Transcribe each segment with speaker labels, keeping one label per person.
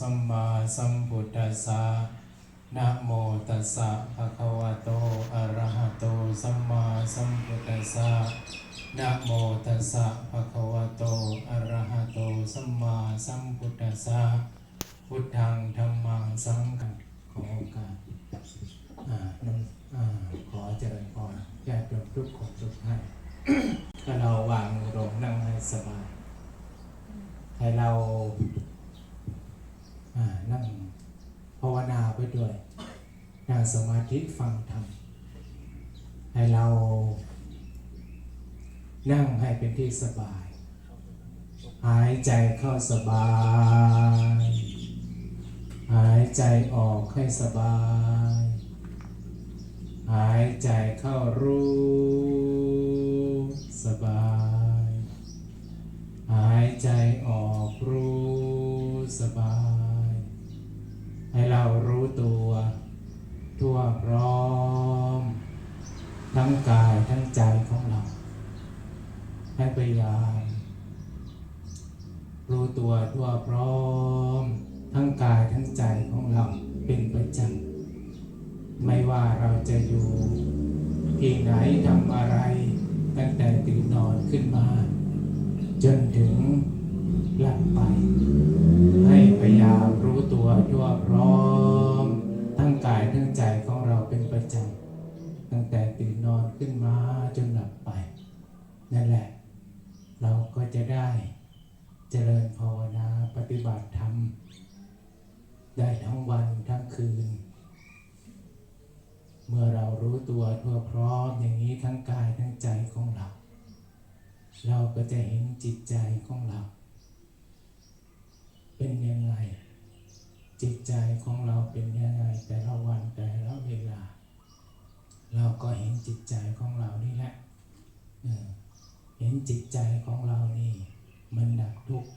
Speaker 1: สัมมาสัมพุทธัสสะนะโมตัสสะภะคะวะโต อะระหะโต สัมมาสัมพุทธัสสะนะโมตัสสะภะคะวะโต อะระหะโต สัมมาสัมพุทธัสสะพุทธังธัมมังสังฆังขอโอกาสอ่าน้ำอ่าขอเจริญพรญาติโยมทุกคนทุกท่าน ถ้าเราวางมือลงนั่งให้สบาย ให้เราอ่านั่งภาวนาไปด้วยนั่งสมาธิ ฟังธรรมให้เรา นั่งให้เป็นที่สบาย หายใจเข้าสบาย หายใจออกให้สบาย หายใจเข้ารู้ สบาย หายใจออกรู้ สบาย ให้เรารู้ตัวทั่วพร้อม ทั้งกายทั้งใจของเรา ให้พยายามรู้ตัวทั่วพร้อ ม ทั้งกายทั้งใจของเราเป็นประจำไม่ว่าเราจะอยู่ที่ไหนทำอะไร ตั้งแต่ตื่นนอนขึ้นมา จนถึงหลับไป ให้พยายามรู้ตัวทั่วพร้อม ทั้งกายทั้งใจของเราเป็นประจำตั้งแต่ตื่นนอนขึ้นมาจนหลับไป นั่นแหละ เราก็จะได้เจริญภาวนาปฏิบัติธรรม ได้ทั้งวันทั้งคืน เมื่อเรารู้ตัวทั่วพร้ อมอย่างนี้ทั้งกายทั้งใจของเรา เราก็จะเห็นจิตใจของเรา เป็นยังไง จิตใจของเราเป็นยังไงแต่ละวันแต่ละเวลา เราก็เห็นจิตใจของเรานี่แหละเห็นจิตใจของเรานี่ มันดับทุกข์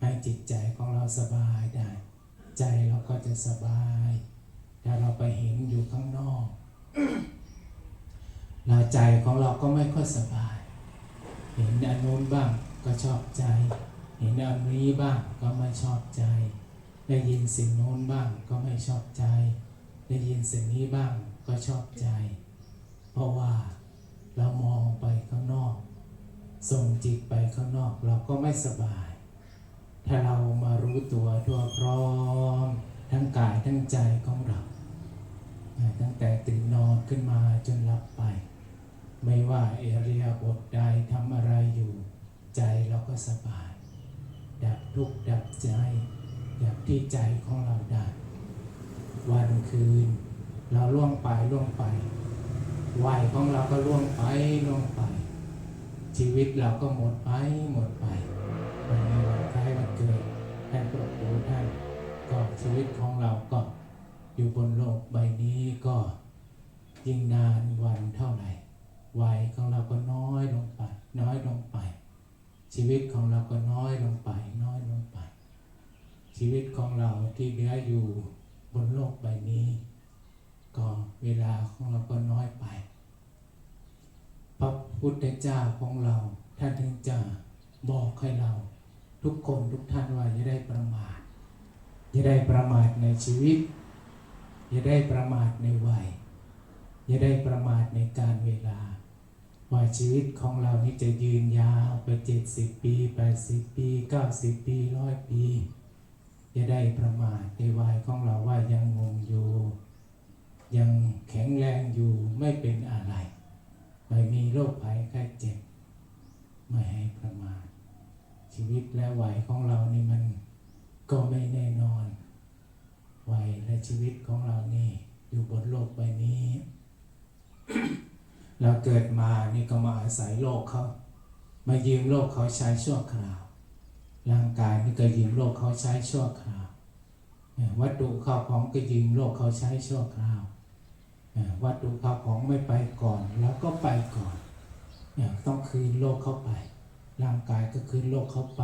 Speaker 1: ให้จิตใจของเราสบายได้ ใจเราก็จะสบายถ้าเราไปเห็นอยู่ข้างนอก เราใจของเราก็ไม่ค่อยสบาย เห็นอันนู้นบ้างก็ชอบใจ เห็นอันนี้บ้างก็ไม่ชอบใจ ได้ยินสิ่งโน้นบ้างก็ไม่ชอบใจ ได้ยินสิ่งนี้บ้างก็ชอบใจ เพราะว่าเรามองไปข้างนอก ส่งจิตไปข้างนอกเราก็ไม่สบาย ถ้าเรามารู้ตัวทั่วพร้อม ทั้งกายทั้งใจของเราตั้งแต่ตื่นนอนขึ้นมาจนหลับไป ไม่ว่าเอเรียบทใดทำอะไรอยู่ ใจเราก็สบาย ดับทุกข์ดับใจดับที่ใจของเราได้วันคืน เราล่วงไปล่วงไปวัยของเราก็ล่วงไปล่วงไป ชีวิตเราก็หมดไปหมดไปวันนี้วันคล้ายวันเกิดท่านพระครูท่านก็ชีวิตของเราก็อยู่บนโลกใบนี้ก็ยิ่งนานวันเท่าไหร่ วัยของเราก็น้อยลงไป น้อยลงไป ชีวิตของเราก็น้อยลงไป น้อยลงไป ชีวิตของเราที่เหลืออยู่บนโลกใบนี้ ก็เวลาของเราก็น้อยไป พระพุทธเจ้าของเราท่านถึงจะบอกให้เรา ทุกคนทุกท่านว่าอย่าได้ประมาทอย่าได้ประมาทในชีวิต อย่าได้ประมาทในวัย อย่าได้ประมาทในการเวลา ว่าชีวิตของเรานี้จะยืนยาวไปเจ็ดสิบปีแปดสิบปีเก้าสิบปีร้อยปีอย่าได้ประมาทในวัยของเราว่ายังงงอยู่ ยังแข็งแรงอยู่ไม่เป็นอะไร ไม่มีโรคภัยไข้เจ็บ ไม่ให้ประมาท ชีวิตและวัยของเรานี่มันก็ไม่แน่นอนวัยและชีวิตของเรานี่อยู่บนโลกใบนี้ เราเกิดมานี่ก็มาอาศัยโลกเขามายืมโลกเขาใช้ชั่วคราว ร่างกายนี่ก็ยืมโลกเขาใช้ชั่วคราว วัตถุข้าวของก็ยืมโลกเขาใช้ชั่วคราว วัตถุข้าวของไม่ไปก่อนแล้วก็ไปก่อนต้องคืนโลกเข้าไป ร่างกายก็คืนโลกเข้าไป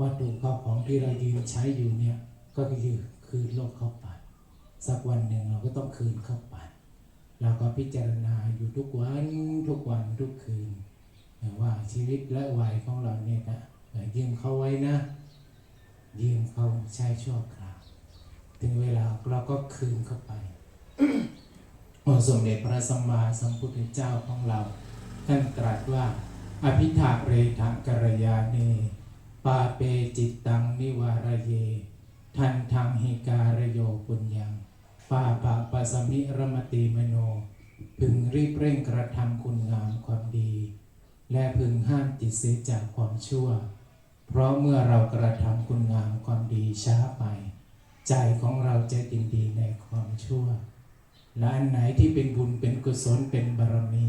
Speaker 1: วัตถุข้าวของที่เรายืมใช้อยู่เนี่ยก็คือคืนโลกเข้าไป สักวันหนึ่งเราก็ต้องคืนเข้าไป เราก็พิจารณาอยู่ทุกวันทุกวันทุกคืนว่าชีวิตและวัยของเราเนี่ยนะยืมเขาไว้นะ ยืมเขาใช้ชั่วคราวถึงเวลาเราก็คืนเข้าไปอสมเด็จพระสัมมาสัมพุทธเจ้าของเรา ท่านตรัสว่า อภิธาเรทะกรยาเนปาเปจิตตังนิวารเย ทันทังหิการโยปุญญังปาปะปั สมิรมติมโน พึงรีบเร่งกระทำคุณงามความดี และพึงห้ามจิตเสียจากความชั่ว เพราะเมื่อเรากระทำคุณงามความดีช้าไป ใจของเราจะยินดีในความชั่ว และอันไหนที่เป็นบุญเป็นกุศลเป็นบารมี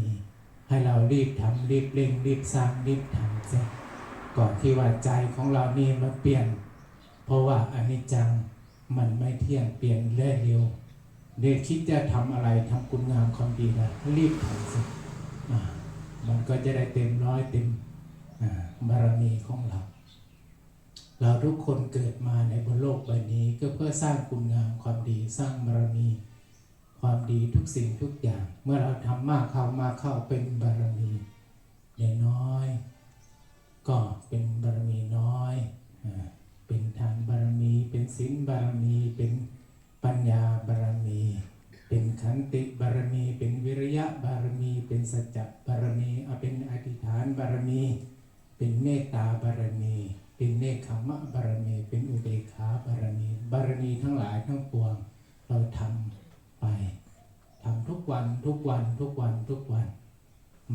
Speaker 1: ให้เรารีบทำรีบเร่งรีบสร้างรีบทำเสียก่อนที่ว่าใจของเรานี่มันเปลี่ยน เพราะว่าอนิจจังมันไม่เที่ยงเปลี่ยนเรื่อยเร็ว เด็กคิดจะทำอะไรทำคุณงามความดีนะรีบทำสิมันก็จะได้เต็มร้อยเต็มบารมีของเรา เราทุกคนเกิดมาในบนโลกใบนี้ก็เพื่อสร้างคุณงามความดีสร้างบารมี ความดีทุกสิ่งทุกอย่าง เมื่อเราทำมากเข้ามากเข้าเป็นบารมีอย่างน้อย ก็เป็นบารมีน้อย เป็นทานบารมี เป็นศีลบารมีเป็น ปัญญาบารมี เป็นขันติบารมี เป็นวิริยะบารมี เป็นสัจจะบารมีเอาเป็นอธิษฐานบารมี เป็นเมตตาบารมี เป็นเนคขมะบารมี เป็นอุเบกขาบารมี บารมีทั้งหลายทั้งปวงเราทำไปทำทุกวันทุกวันทุกวันทุกวัน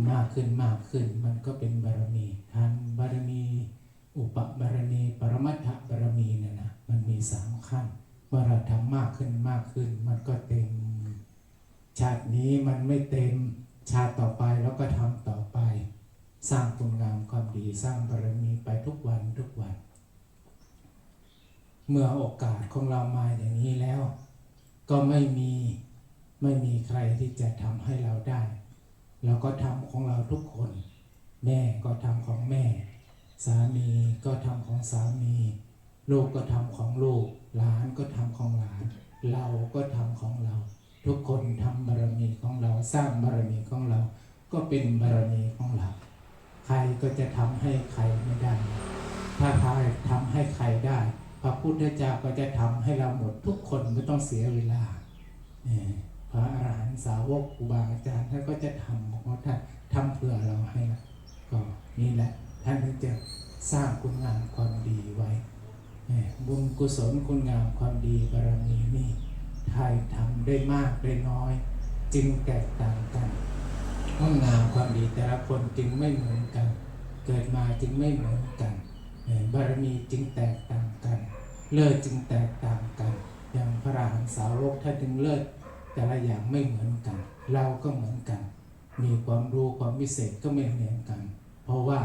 Speaker 1: มากขึ้นมากขึ้นมันก็เป็นบารมีทานบารมี อุปบารมี ปรมัตถบารมีเนี่ยนะมันมีสามขั้น มื่อเราทำมากขึ้นมากขึ้น มันก็เต็ม ชาตินี้มันไม่เต็มชาติต่อไปแล้วก็ทำต่อไป สร้างคุณงามความดีสร้างบารมีไปทุกวันทุกวัน เมื่อโอกาสของเรามาอย่างนี้แล้ว ก็ไม่มีไม่มีใครที่จะทำให้เราได้เราก็ทำของเราทุกคน แม่ก็ทำของแม่ สามีก็ทำของสามี ลูกก็ทำของลูก หลานก็ทำของหลาน เราก็ทำของเรา ทุกคนทำบารมีของเราสร้างบารมีของเรา ก็เป็นบารมีของเรา ใครก็จะทำให้ใครไม่ได้ ถ้าใครทำให้ใครได้ พระพุทธเจ้าก็จะทำให้เราหมดทุกคนไม่ต้องเสียเวลาพระอรหันตสาวกครูบาอาจารย์ท่านก็จะทำเพราะท่านทำเพื่อเราให้ก็นี่แหละท่านจะสร้างคุณงามความดีไว้ บุญกุศลคุณงามความดีบารมีนี่ใครทำได้มากได้น้อย จึงแตกต่างกันคุณงามความดีแต่ละคนจึงไม่เหมือนกัน เกิดมาจึงไม่เหมือนกันบารมีจึงแตกต่างกัน เลิศจึงแตกต่างกัน อย่างพระอรหันสาวกท่านจึงเลิศแต่ละอย่างไม่เหมือนกัน เราก็เหมือนกัน มีความรู้ความวิเศษก็ไม่เหมือนกัน เพราะว่า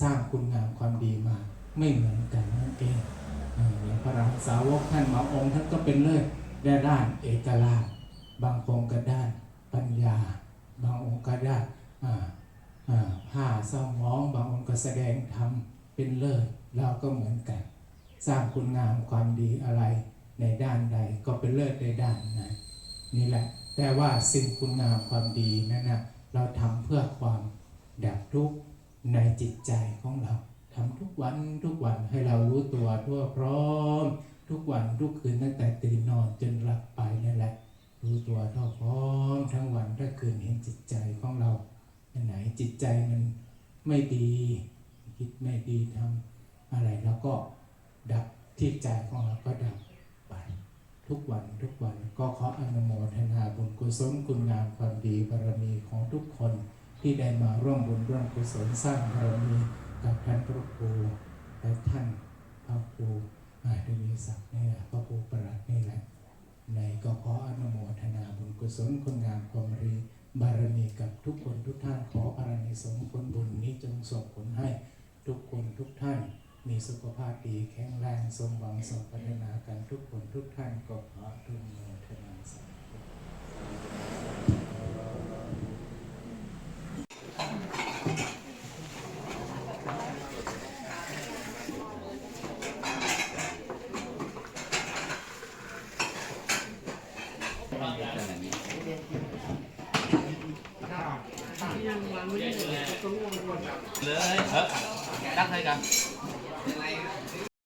Speaker 1: สร้างคุณงามความดีมา ไม่เหมือนกันนั่นเองอย่างพระรหันตสาวกท่านมาองค์ท่านก็เป็นเลิศในด้านเอกลาภบางองค์ก็ด้านปัญญา บางองค์ก็ด้านผ้าเศร้ามอง บางองค์ก็แสดงธรรมเป็นเลิศเราก็เหมือนกัน สร้างคุณงามความดีอะไรในด้านใดก็เป็นเลิศในด้านนั้นนี่แหละ แต่ว่าสิ่งคุณงามความดีนั้นนะเราทำเพื่อความดับทุกข์ในจิตใจของเรา ทำทุกวันทุกวันให้เรารู้ตัวทั่วพร้อม ทุกวันทุกคืนตั้งแต่ตื่นนอนจนหลับไปนั่นแหละ รู้ตัวทั่วพร้อม ทั้งวันถ้าคืนเห็นจิตใจของเราอันไหนจิตใจมันไม่ดีคิดไม่ดีทำอะไรแล้วก็ดับที่ใจของเราก็ดับไปทุกวันทุกวันก็ขออนุโมทนาบุญกุศลคุณงามความดีบารมีของทุกคนที่ได้มาร่วมบุญร่วมกุศลสร้างบารมี กับท่านพระครูและท่านพระครูอาทวีศักดิ์นี่แหละพระครูประหลัดนี่แหละในก็ขออนุโมทนาบุญกุศลคุณงามความดีบารมีกับทุกคนทุกท่านขออานิสงส์ผลบุญนี้จงส่งผลให้ทุกคนทุกท่าน มีสุขภาพดีแข็งแรงสมหวังสมปรารถนากันทุกคนทุกท่านก็ขออนุโมทนาสาธุ
Speaker 2: เลย